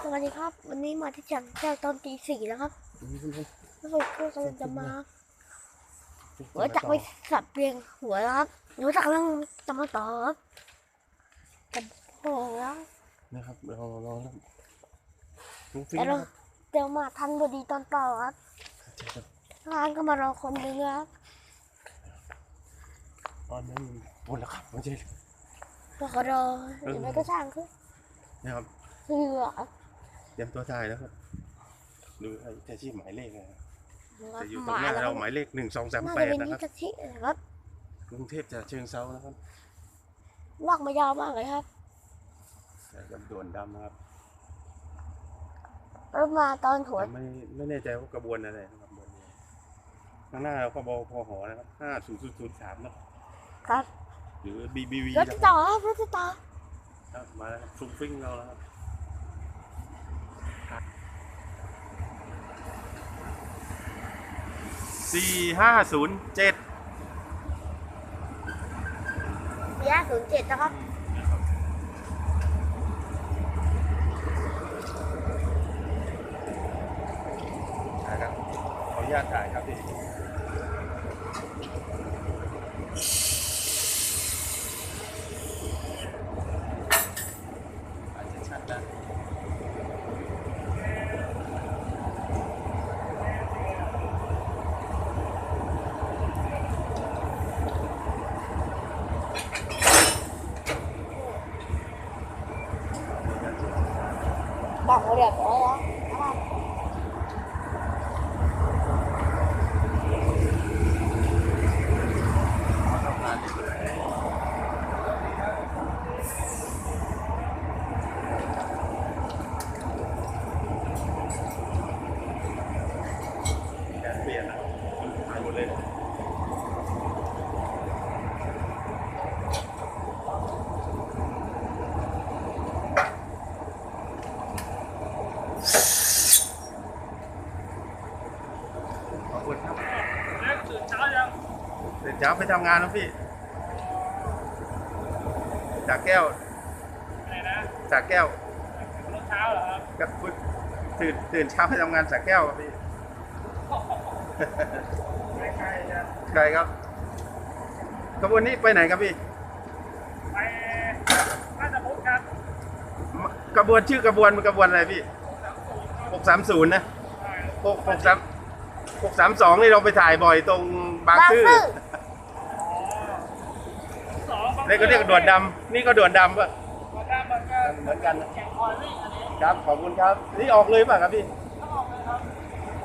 สวัสดีครับ วันนี้มาที่จังแก้วตอนตีสี่แล้วครับรู้สึกก็กำลังจะมาหัวจักรไปสับเรียงหัวแล้วครับหัวจักรกำลังจะมาต่อครับกับโอ้แล้วนะครับเราเราเริ่มลุงฟิงแต่นะเราครับเดี๋ยวมาทันพอดีตอนต่อครับร้านก็มารอคนนึงครับตอนนี้บนแล้วครับไม่ใช่รอเขารอหรือไม่ก็ช่างคือนะครับคือ เตรียมตัวถ่ายแล้วครับ ดูไอ้แท็กซี่หมายเลขนะครับจะอยู่ตรงมาหน้าแล้วเราหมายเลขหนึ่งสองสามน่าแปจะดเป็นนะนิครับสสิครับกรุงเทพจะเชิงเซานะครับลากมายาวมากเลยครับแต่ลำดวนดำนะครับรถมาตอนหัวแต่ไม่ไม่แน่ใจว่ากระบวนอะไรนะครับบนนี้ข้างหน้าเราขบพหนะครับห้าศูนย์ศูนย์ศูนย์สามนะครับหรือ BBV รถนะที่คต่รับอครับรถที่ต่อครับมาแล้วครับฟรุ้งฟริ้งเราแล้วครับ สี่ห้าศูนย์เจ็ด สี่ห้าศูนย์เจ็ดนะครับขออนุญาตถ่ายครับพี่อาจจะชัดนะนี่ ครับบอกเขาเรียบร้อยแล้วนะครับ ทำงานอยู่แกนเปลี่ยนนะครับหายหมดเลยนะ ขอบคุณครับตื่นเช้ายังตื่น เช้าไปทำงานแล้วพี่ จากแก้ว อะไรนะจากแก้วรถเช้าเหรอครับกับคุณตื่นตื่นเช้าไปทำงานจากแก้วครับพี่ไม่ใช่จะใครครับขบวนนี้ไปไหนครับพี่ไปราชบุตรครับกระบวนชื่อกระบวนมันกระบวนอะไรพี่หกสามศูนย์นะใช่หกหกสามหกสามสองนี่เราไปถ่ายบ่อยตรงบางซื่อสองบาง นี่ก็เรียกด่วนดำนี่ก็ด่วนดำป่ะบางด้านมันก็เหมือนกันนะแข่งคอยวิ่งอันนี้ครับขอบคุณครับ นี่ออกเลยป่ะครับพี่ต้องออกเลยครับ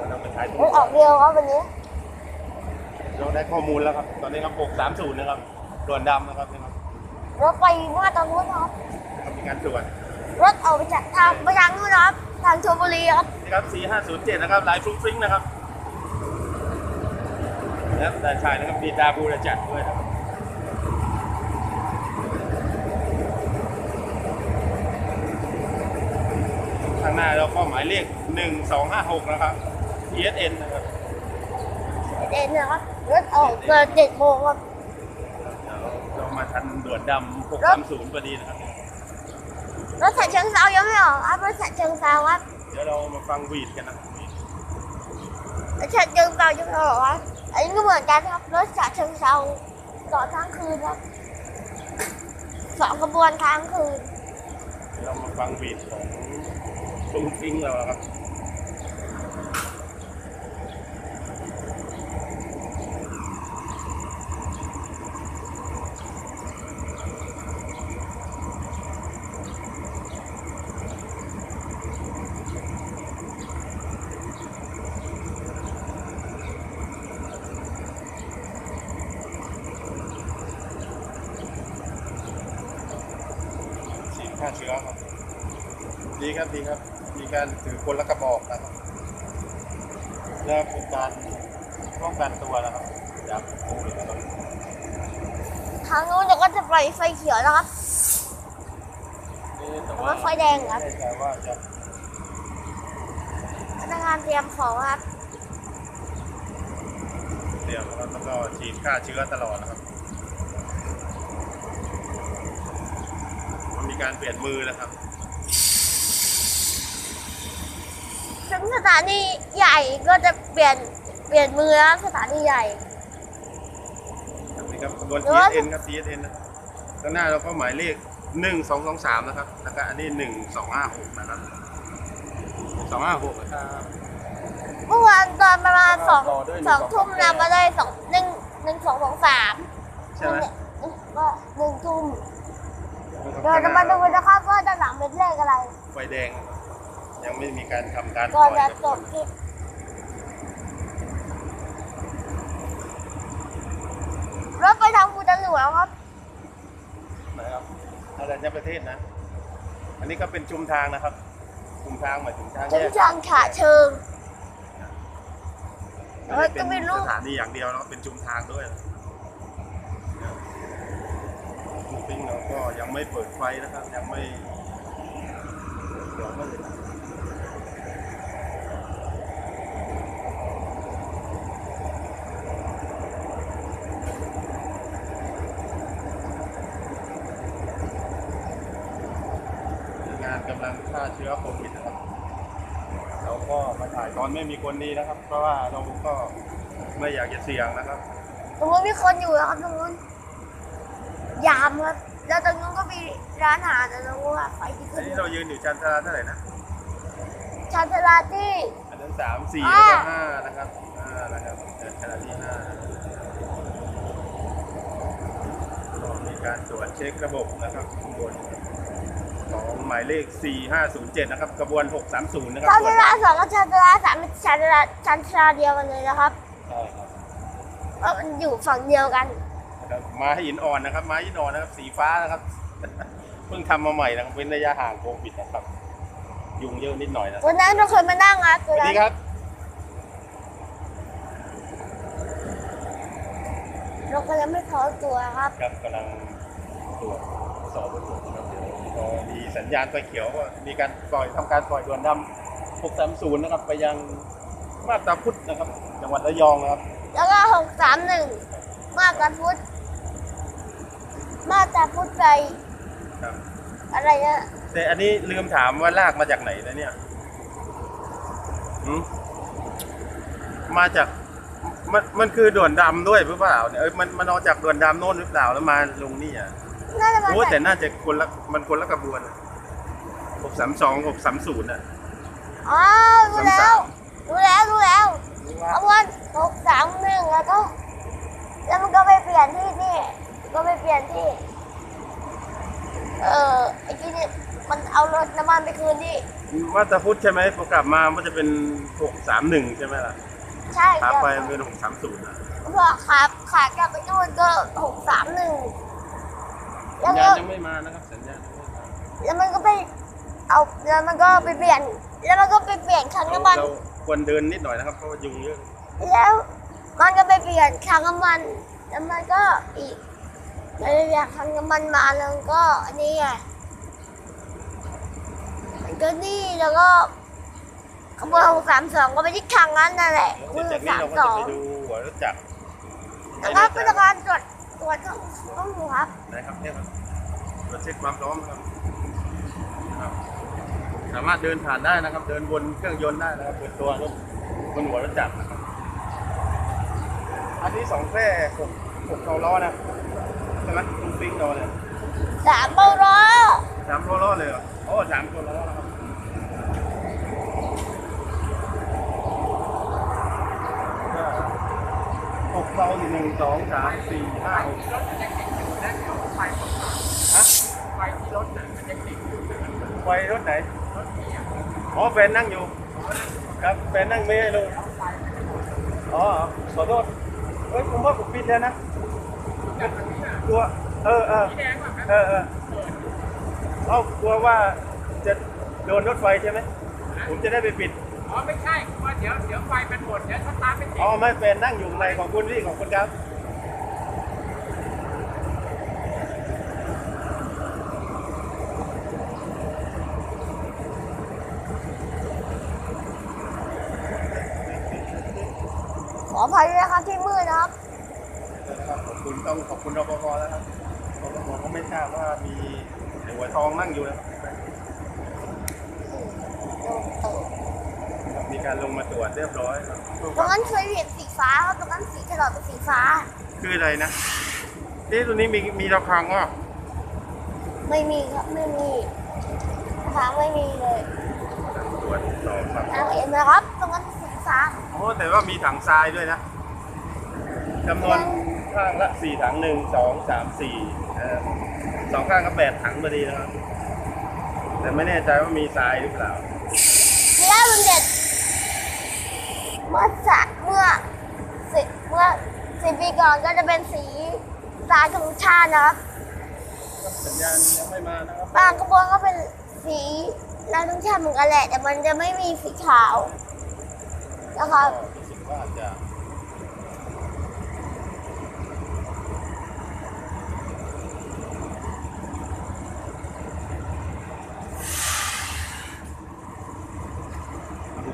เราไปถ่ายตรงรถออกเดียวครับวันนี้ เราได้ข้อมูลแล้วครับ ตอนนี้ครับหกสามศูนย์นะครับด่วนดำนะครับนี่ครับรถไปเมื่อตอนนู้นครับครับมีการตรวจรถออกไปจากทางไปทางนู้นนะครับ ทางชลบุรีครับนี่ครับสี่ห้าศูนย์เจ็ดนะครับลายฟรุ้งฟริ้งนะครับแล้วแต่ชายนะครับมีดาบูรจัดด้วยนะครับข้าง หน้าเราก็หมายเลขหนึ่งสองห้าหกนะครับ ESN นะครับเด่นนะครับรถออกเกินเจ็ดโมงครับเดี๋ยวเรามาทันด่วนดำหกสามศูนย์พอดีนะครับ รถฉะเชิงเซายังไม่ออกครับรถฉะเชิงเซาครับเดี๋ยวเรามาฟังวีดกันนะครับวีดรถฉะเชิงเซายังไม่ออกครับอันนี้ก็เหมือนกันครับรถฉะเชิงเซาต่อทั้งคืนครับสองขบวนทั้งคืน เดี๋ยวเรามาฟังวีดของ ฟุ้งฟิ้งเราครับฆ่าเชื้อครับ ดีครับ ดีครับ มีการถือคนละกระบอกนะครับเพื่อเป็นการป้องกันตัวนะครับจากโควิดนะครับทางนู้นเดี๋ยวก็จะปล่อยไฟเขียวแล้วครับนี่แต่แต่ว่าว่าไฟแดงครับ ไม่แน่ใจว่าจะพนักงานเตรียมของครับ เตรียมนะครับแล้วก็ฉีดฆ่าเชื้อตลอดนะครับมันมีการเปลี่ยนมือนะครับ ถึงสถานีใหญ่ก็จะเปลี่ยนเปลี่ยนมือแล้วสถานีใหญ่นี่ครับขบวนหรือว่า TSN ครับ TSN นะครับข้างหน้าเราก็หมายเลขหนึ่งสองสองสามนะครับ แล้วก็อันนี้หนึ่งสองห้าหกนะครับสองห้าหกนะครับเมื่อวานตอนประมาณสองต่อด้วยสองทุ่มหนึ่งสองนำมาได้สองหนึ่งหนึ่งสองสองสามใช่ไหมก็หนึ่งทุ่มเดี๋ยวจะมาดูนะครับว่าด้านหลังเป็นเลขอะไร ไฟแดงนะครับ ยังไม่มีการทำการก่อนปล่จะอยจบคลิปรถไปทางภูตะหลวงครับนะครับอะไรจะประเทศนะ อันนี้ก็เป็นชุมทางนะครับ ชุมทางหมายถึงทางถึแยงกทางฉะเชิงเฮ้ยเป็ก็ไม่รู้ สถานีอย่างเดียวแล้วก็เป็นชุมทางด้วยนะลูกปิ้งเราก็ยังไม่เปิดไฟนะครับ ยังไม่เดี๋ยวไม่เลยนะงานกำลังฆ่าเชื้อโควิดนะครับ เราก็มาถ่ายตอน ไม่มีคนดีนะครับ เพราะว่าเราก็ไม่อยากจะเสี่ยงนะครับตรงนู้นมีคนอยู่นะครับตรงนู้นยามครับแล้วตรงนู้นก็มีร้านอาหารแต่ตรงนู้นอะไฟที่อัขึ้นนนี้เรายืนอยู่ชั้นชาลาเท่าไหร่นะ ชานชาลาที่ อันนั้นสามสี่อ่าแล้วก็ห้านะครับห้านะครับชั้นชาลาที่ห้าก็มีการตรวจเช็คระบบนะครับข้างบน ของหมายเลข 4507 นะครับกระบวน 630 นะครับชานชาลาสองกับชานชาลาสามเป็นชานชาลาชานชาลาเดียวกันเลยนะครับใช่ครับเพราะมันอยู่ฝั่งเดียวกันนะครับม้าหินอ่อนนะครับม้าหินอ่อนนะครับ สีฟ้านะครับ เพิ่งทำมาใหม่นะครับเป็นระยะห่างโควิดนะครับ ยุงเยอะนิดหน่อยนะวันนั้นเราเคยมานั่งครับสตัววัสนั้ดีนครับ เราก็ยังไม่พอตัวครับ ครับกำลังตรวจสอบระบบนะครับเดี๋ยวพอ มีสัญญาณไฟเขียวก็มีการปล่อยทำการปล่อยด่วนดำ630 นะครับ ไปยังมาบตาพุธนะครับ จังหวัดระยองนะครับ แล้วก็หกสามหนึ่งมาตาพุทธมาตาพุทธไปครับอะไรนะแต่อันนี้ลืมถามว่าลากมาจากไหนนะเนี่ยหืมมาจากมันมันคือด่วนดำด้วยหรือเปล่าเนี่ยเอ้ยมันมันเอาจากด่วนดำโน่นหรือเปล่าแล้วมาลงนี่อะ น่าจะมาโอ้จากแต่น่าจะคนละมันคนละกระบวนหกสามสองหกสามศูนย์อะอ๋อรู้แล้วรู้แล้วรู้แล้วเอาวันหกสามหนึ่งแล้วก็แล้วมันก็ไปเปลี่ยนที่นี่ ก็ไปเปลี่ยนที่ เออไอ้ที่นี่มันเอารถน้ำมันไปคืนที่ว่าตาพุธใช่ไหมพอกลับมามันจะเป็นหกสามหนึ่งใช่ไหมล่ะใช่ขาเดี๋ยวไปเป็นหกสามศูนย์อะพอขาขากลับไปนู่นก็หกสามหนึ่ง แล้สัวญก็ญาณยังไม่มานะครับสัญญาณยังไม่มาแล้วมันก็ไปเอาแล้วมันก็ไปเปลี่ยน แล้วมันก็ไปเปลี่ยนครั้งน้ำมัน เราควรเดินนิดหน่อยนะครับเพราะว่ายุงเยอะ แล้วมันก็ไปเปลี่ยนครั้งน้ำมันแล้วมันก็อีกแล้วเปลี่ยนครั้งน้ำมันมาแล้วมันก็อันนี้ไงมันก็นี่แล้วก็ขบวนหกสามสองก็ไปที่ครั้งนั้นนั่นแหละแล้วจากนี้สามเราก็สจะองไปดูหัวรถจักรแล้วก็ผู้จัดการตรวจตรวจห้องห้องหมูครับนะครับเนี่ยครับ ตรวจเช็คความพร้อมนะครับนะครับ สามารถเดินผ่านได้นะครับ เดินบนเครื่องยนต์ได้นะครับบนตัวรถบนหัวรถจักรนะครับอันนี้สองแคร่หกหกเกาล้อนะใช่ไหมคุณฟิงเราเนี่ยสามเบาล้อสามตัวล้อเลยเหรอโอ้สามตัวล้อนะครับก็หกเกาหนึ่งสองสามสี่ห้าหกฮะไฟที่ รถน่ะมันยังติดอยู่ไฟรถไหนอ๋อแฟนนั่งอยู่ ครับแฟนนั่งไม่ให้ลงอ๋อขอโทษเฮ้ยผมว่าผมปิดแล้วนะกลัวเออเออแดงแบบนั้นเออเออเอ้ากลัวว่าจะโดนรถไฟใช่ไหมผมจะได้ไปปิดอ๋อไม่ใช่ว่าเดี๋ยวเดี๋ยวไฟมันหมดเดี๋ยวสตาร์ทไม่ติดอ๋อไม่แฟนนั่งอยู่ข้างในของคุณพี่ของคุณครับ ขออภัยด้วยนะครับที่มืดนะครับ ขอบคุณต้องขอบ คุณรปภแล้วครับรปภก็ไม่ทราบว่ามีหัวทองนั่งอยู่นะครับมีการลงมาตรวจเรียบร้อยครับตรงนั้นเคยเห็นสีฟ้าครับตรงนั้นสีถลอกเป็นสีฟ้า คืออะไรนะที่ตัวนี้มีมีระฆังว่าไม่มีครับไม่มีทางไม่มีเลยตรวจสอบครับทางเห็นไหมครับ ตรงนั้นสีฟ้าโอ้แต่ว่ามีถังทรายด้วยนะจำนวน ข้างละสี่ถังหนึ่งสองสามสี่เอ่อสองข้างก็แปดถังพอดีนะครับ แต่ไม่แน่ใจว่ามีทรายหรือเปล่าเนื้อมันเด็ดเมื่อสักเมื่อสิบเมื่อสิบปีก่อนก็จะเป็นสีสายธงชาตินะครับสัญญาณยังไม่มานะครับบางกระบวนก็เป็นสีลายธงชาติเหมือนกันแหละ แต่มันจะไม่มีสีขาวนะครับก็รู้สึกว่าจะ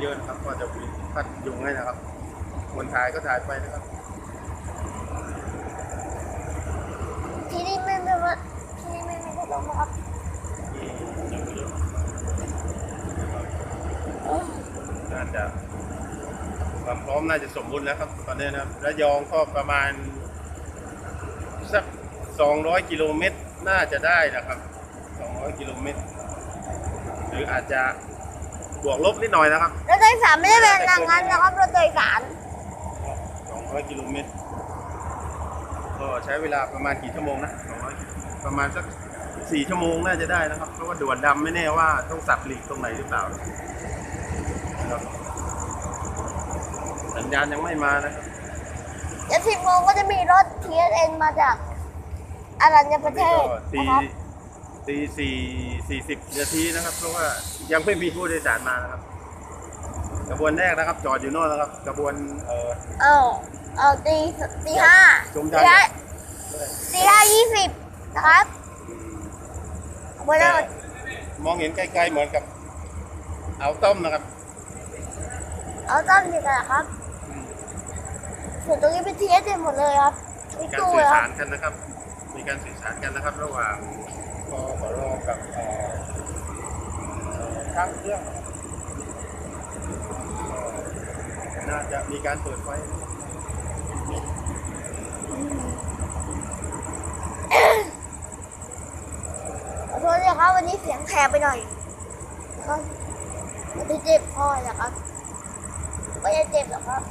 เยอะนะครับก็จะมีพัดยุงให้นะครับคน ถ่ายก็ถ่ายไปนะครับที่นี่ไม่ไม่ว่าที่นี่ไม่มีพัดลมนะครับที่ยังเยอะเออน่าจะความพร้อมน่าจะสมบูรณ์แล้วครับตอนนี้นะครับระยองก็ประมาณสัก200 กิโลเมตรน่าจะได้นะครับ 200 กิโลเมตร หรืออาจจะบวกลบนิดหน่อยนะครับ รถโดยสารไม่ได้เป็นอย่างนั้นนะครับรถโดยสาร 200 กิโลเมตร ก็ใช้เวลาประมาณกี่ชั่วโมงนะ200ประมาณสัก 4 ชั่วโมงน่าจะได้นะครับ เพราะว่าด่วนดำไม่แน่ว่าต้องสับหลีกตรงไหนหรือเปล่านะครับสัญญาณยังไม่มานะครับเดี๋ยวสิบโมงก็จะมีรถ TSN มาจากอารัญญประเทศก็ตีนะครับ ตีสี่สี่สิบนาทีนะครับ เพราะว่ายังไม่มีผู้โดยสารมานะครับกระบวนแรกนะครับ จอดอยู่โน่นนะครับกระบวนเอ่อเอา เอาตีตีห้าชมตีทางห้าตีห้ายี่สิบนะครับบนแต่รถมองเห็นไกลๆเหมือนกับ เอาต้มนะครับ เอาต้นดีกันนะครับส่วนตรงนี้เป็น TSN หมดเลยครับมีมีการตู้สื่เลยอคสารับรกันนะครับ มีการสื่อสารกันนะครับ ระหว่างกปรกับเอ่อเอ่อช่างเครื่องก็น่าจะมีการเปิดไฟขอโทษด้ วยครับวันนี้เสียงแหบไปหน่อยนะครับไม่ได้เจ็บคอนะครับไม่ได้เจ็บหรอกครับ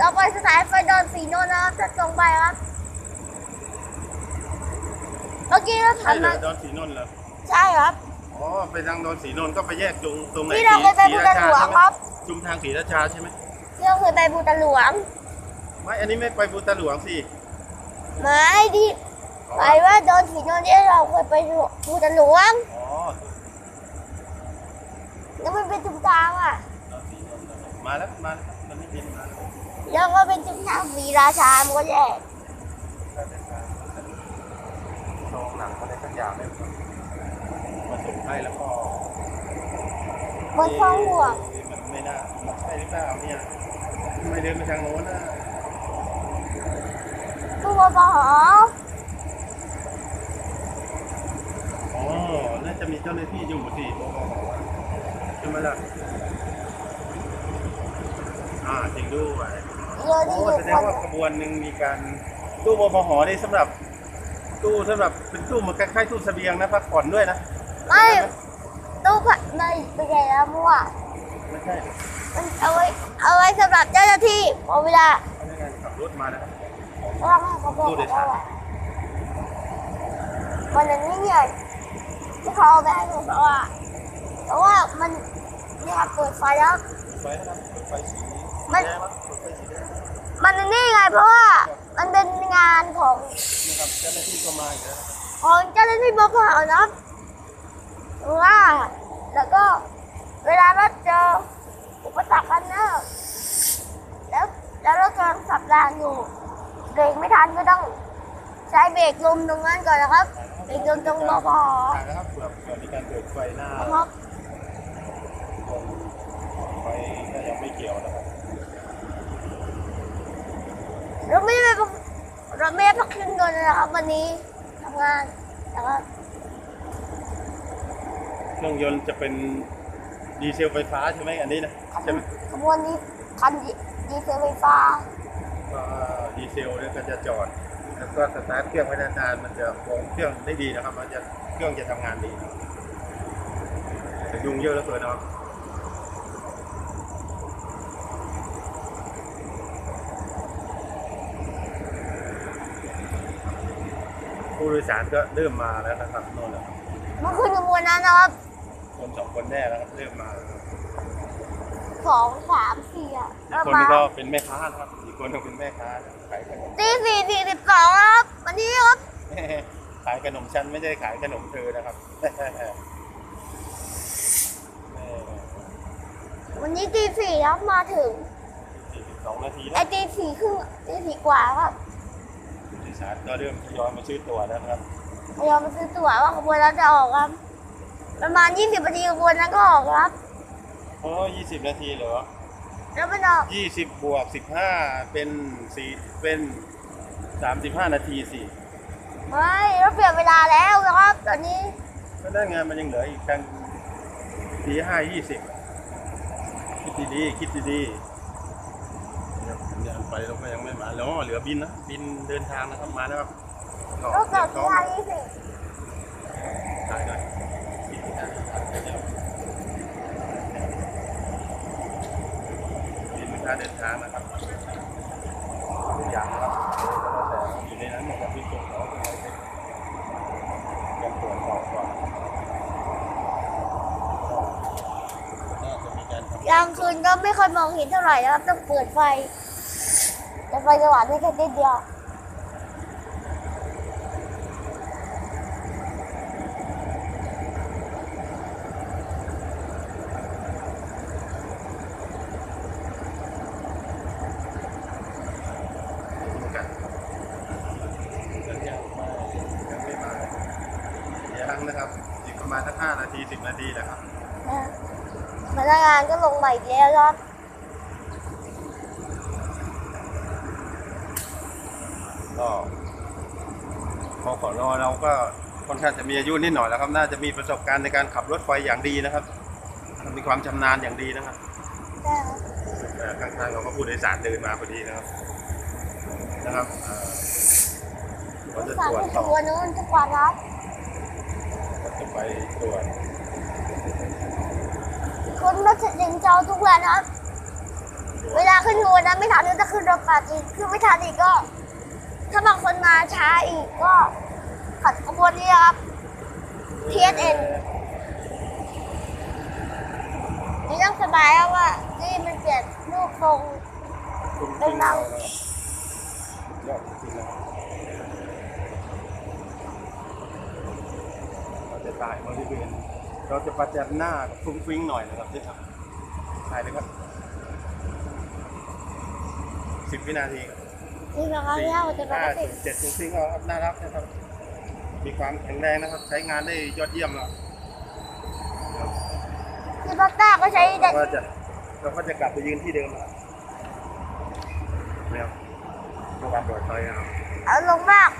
ต่อไปสถานไฟดอนสีโนนท์นะครับจะตรงไปครับ เมื่อกี้เราใช่ทำเหรมาอดอนสีนนท์เหรอ ใช่ครับ อ๋อ ไปทางดอนสีนนท์ก็ไปแยกตรงตรงไหนที่เราเคยไปศบูรีตาราหลวชางใช่ไหมครับจุมทางศรีราชาใช่ไหม ที่เราเคยไปบูตาหลวง ไม่ อันนี้ไม่ไปบูตาหลวงสิ ไม่ที่อ๋อไปว่าดอนสีโนนท์ที่เราเคยไปบูตาหลวงอ๋อแล้วมันเป็นจุดทางอะดอนสีนนท์มาแล้วมาแล้วมันไม่เห็นมาแล้วแล้วก็เป็นจุดทางศรีราชามันก็แยกซองหนังอะไรสักอย่างเลยมาส่งให้แล้วก็บนช่องห่วงมันไม่น่ามันใช่หรือเปล่าเนี่ยทำไม่เดินไปทางโน้นนะ ตู้ปปหอ๋อ น่าจะมีเจ้าหน้าที่อยู่สิโมบอกว่าใช่ไหมล่ะ อ่าจริงด้วยเรือโอ้ที่อยู่แสดคงนว่าขบวนหนึ่งมีการตู้มพหนี่สำหรับ ตู้สำหรับเป็นตู้เหมันคล้ายๆตู้เสบียงนะพักผ่อนด้วยนะไม่ตู้ผัดไม่ไปใหญ่แล้วมั่วไม่ใช่มันเอาไว้เอาไว้สำหรับเจ้าหน้าที่พอเวลาพนักงานขับรถมานะครับ เราให้เขาบอกตู้โดยสารว่าวันนั้นนี่เนี่ยที่เขาเอาไปให้ผมเพราะว่าเพราะว่ามันเนี่ยครับเปิดไฟแล้วไฟนะครับไฟสีมันแดงมั้งไฟสีแดงมันนี่ไงเพราะว่ามันเป็นงานของนะครับเจ้าหน้าที่ก็มาอีกแล้วนะครับของเจ้าหน้าที่บกนะครับหรือว่าแล้วก็เวลาเราเจออุปสรรคกันเนอะแล้วแล้วเรากำลังสับรางอยู่ เบรกไม่ทันก็ต้องใช้เบรกลมตรงนั้นก่อนนะครับเบรกลมตรงบกถ่ายนะครับเผื่อเผื่อมีการเปิดไฟหน้านะครับไฟก็ยังไม่เกี่ยวนะครับเราไม่ได้ไปเราไม่ได้พักเครื่องยนต์นะครับวันนี้ทำงานนะครับเครื่องยนต์จะเป็นดีเซลไฟฟ้าใช่ไหมอันนี้นะใช่ไหมขบวนนี้คันดีเซลไฟฟ้าก็ ดีเซลเนี่ยก็จะจอด แล้วก็สตาร์ทเครื่องไว้นานๆมันจะวงเครื่องได้ดีนะครับ มันจะเครื่องจะทำงานดีแต่ยุงเยอะเหลือเกินนะครับผู้โดยสารก็เริ่มมาแล้วนะครับโน่นนะเมื่อคืนขบวนนั้นนะครับคนสองคนแน่แล้วครับเริ่มมาสองสามสี่อะอีกแล้วคนมานึงก็เป็นแม่ค้านะครับอีก คนนึงเป็นแม่ค้าขายขนมตีสี่สี่สิบสองครับ วันนี้ครับ ขายขนมชั้นไม่ใช่ขายขนมเธอนะครับ วันนี้ตีสี่ครับมาถึงสี่สิบสองนาทีไอ้แล้วตีสี่ครึ่งตีสี่กว่าครับผู้โดยสารก็เริ่มทยอยมาซื้อตั๋วแล้วนะครับพยายามมาซื้อตั๋วว่าขบวนเราจะออกครับ ประมาณยี่สิบนาทีขบวนนั้นก็ออกครับ โอ้ยี่สิบนาทีเหรอ แล้วมันออกยี่สิบบวกสิบห้าเป็นสี่เป็นสามสิบห้านาทีสิไม่เราเปลี่ยนเวลาแล้วนะครับ ตอนนี้ก็ได้งานมันยังเหลืออีกกันสี่ห้ายี่สิบคิดดีๆคิดดีๆเดี๋ยวสัญญาณไปเราก็ยังไม่มาแล้วเหลือบินนะบินเดินทางนะครับมาแล้วครับก็เกิดพร้ที่อมห้ายี่สิบ ถ่ายหน่อยบิน ค่าเดินทางนะครับทุกอย่างนะครับแต่อยู่ในนั้นหมดครับที่ส่งเขาไปยังตรวจสอบก่อนน่าจะมีการทำกลางคืนก็ไม่ค่อยมองเห็นเท่าไหร่นะครับต้องเปิดไฟแต่ไฟสว่างได้แค่นิดเดียว กันยังยังมายังไม่มายังนะครับอีกประมาณสักห้านาที สิบนาทีนะครับนะพนักงานก็ลงใหม่แล้วครับก็พอขอรอเราก็ค่อนข้างจะมีอายุนิดหน่อยแล้วครับ น่าจะมีประสบการณ์ในการขับรถไฟอย่างดีนะครับ มีความชำนาญอย่างดีนะครับเอ่อข้างๆเราก็ผู้โดยสารเดินมาพอดีนะครับ นะครับเอ่อเราจะสั่งตรวจเป็นสอบตัวนู้นทุกวันครับเราจะไปตรวจ คุณรถถึงเจ้าทุกวันครับ เวลาขึ้นขบวนนะไม่ทันก็จะขึ้นรถปาจีขึ้นไม่ทันอีกก็ ถ้าบางคนมาช้าอีกก็ขัดขบวนนี้ครับ TSN นี่ต้องสบายครับว่า นี่มันเปลี่ยนรูปทรงเป็นจริงเรายอดจริงนะครับเราจะถ่ายบริเวณ เราจะประจันหน้ากับฟุ้งฟิ้งหน่อยนะครับนี่ครับถ่ายเลยครับสิบวินาทีครับนี่นะครับที่เราจะปห้ากติเจ็ดฟุ้งฟิ้งก็ครับน่ารักนะครับ มีความแข็งแรงนะครับ ใช้งานได้ยอดเยี่ยมแล้วที่พักต้าก็ใช้เด็เรากก็จะเราก็จะกลับไปยืนที่เดิมแล้วเนี่ยครับเพื่อความปลอดภัยนะครับเอาลงมาก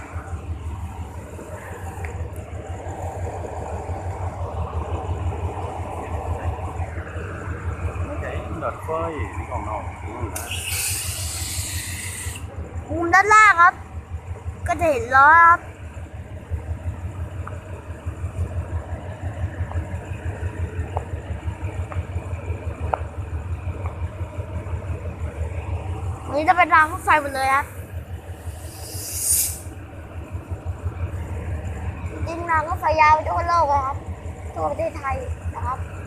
ไม่ใช่ ดอดไฟของเราอืมนะมุมด้านล่างครับ ก็จะเห็นล้อครับนนี้จะเป็นรางรถไฟหมดเลยครับจริงๆรางรถไฟยาวไปทั่วโลกเลยครับ ทั่วประเทศไทยนะครับ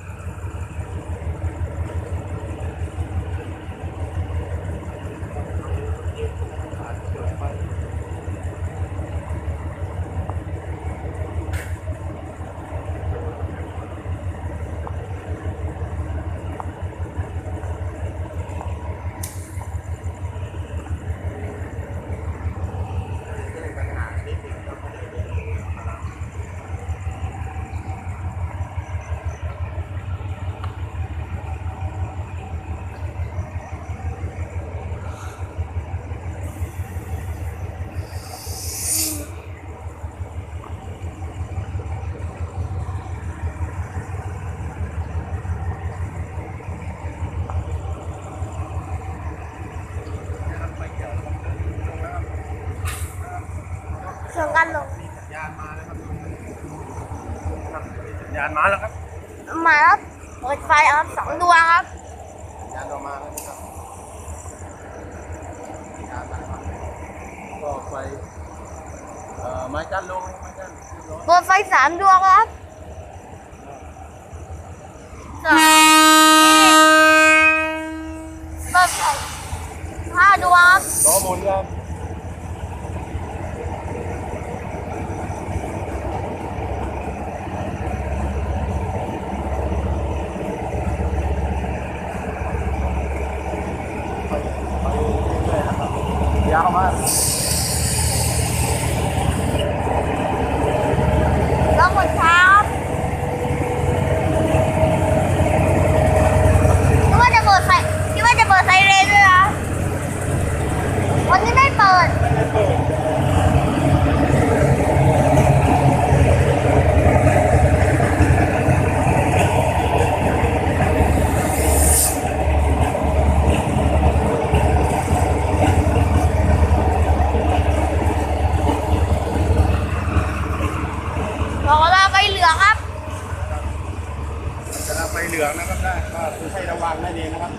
ลังไฟเหลืองนะครับได้ก็คือให้ระวังนั่นเองนะครับ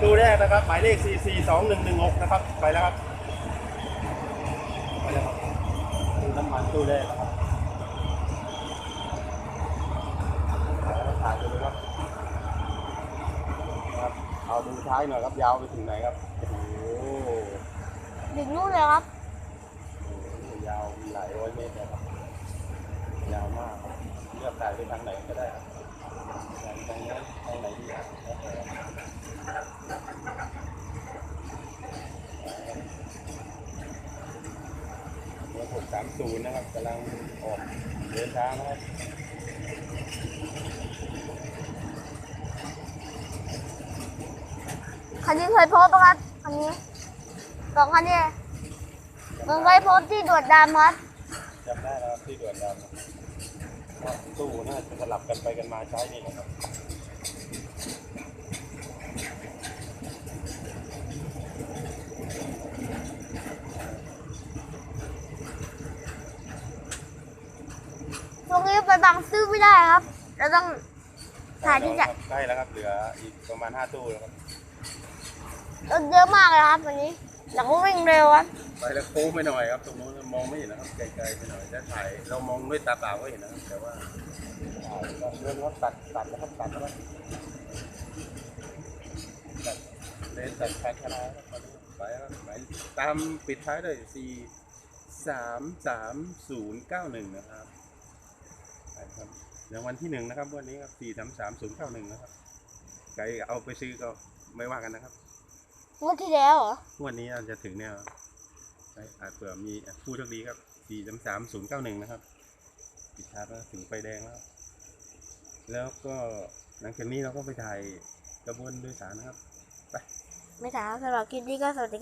ตู้แรกนะครับหมายเลข 4 4 2 1 1 6 นะครับ ไปแล้วครับไปแล้วครับตู้น้ำมันตู้แรกนะครับถ่ายแล้วถ่ายดูเลยครับครับเอาดูท้ายหน่อยครับยาวไปถึงไหนครับโอ้โหถึงนู่นเลยครับยาวหลายร้อยเมตรเลยครับยาวมากครับเลือกถ่ายไปทางไหนก็ได้ สามศูนย์นะครับกำลังออกเดินทางนะครับคันนี้เคยโพสต์ปะครับคันนี้สองคันนี้มึงเคยโพสต์ที่ด่วนดำครับจำได้แล้วครับที่ด่วนดำ ตู้น่าจะสลับกันไปกันมาใช้นี่นะครับช่วงนี้ไปบางซื่อไม่ได้ครับ เราต้องถ่ายที่จะใกล้แล้วครับ เหลืออีกประมาณห้าตู้แล้วครับ รถเยอะมากเลยครับวันนี้ เราก็วิ่งเร็วครับไปแล้วโค้งไปหน่อยครับตรงนู้นมองไม่เห็นนะครับไกลๆไปหน่อยจะถ่ายเรามองด้วยตาเปล่าก็เห็นนะครับแต่ว่าถ่ายเรื่องว่าตัดตัดแล้วครับตัดแล้วครับตัดเลนตัดแฟชนาครับตอนนี้ไปแล้วครับไปตามปิดท้ายเลยสี่สามสามศูนย์เก้าหนึ่งนะครับไปครับรางวัลที่หนึ่งนะครับวันนี้ครับสี่สามสามศูนย์เก้าหนึ่งนะครับใครเอาไปซื้อก็ไม่ว่ากันนะครับ งวดที่แล้วเหรอ งวันนี้อาจจะถึงเนี่ยใช่อาจเผื่อมีผู้โชคดีครับ4 3 3 0 9 1นะครับปิดชาร์จแล้วถึงไฟแดงแล้ว แล้วก็หลังจากนี้เราก็ไปถ่ายกระบวนโดยสารนะครับไม่ถามสำหรับคลิปนี้ก็สวัสดี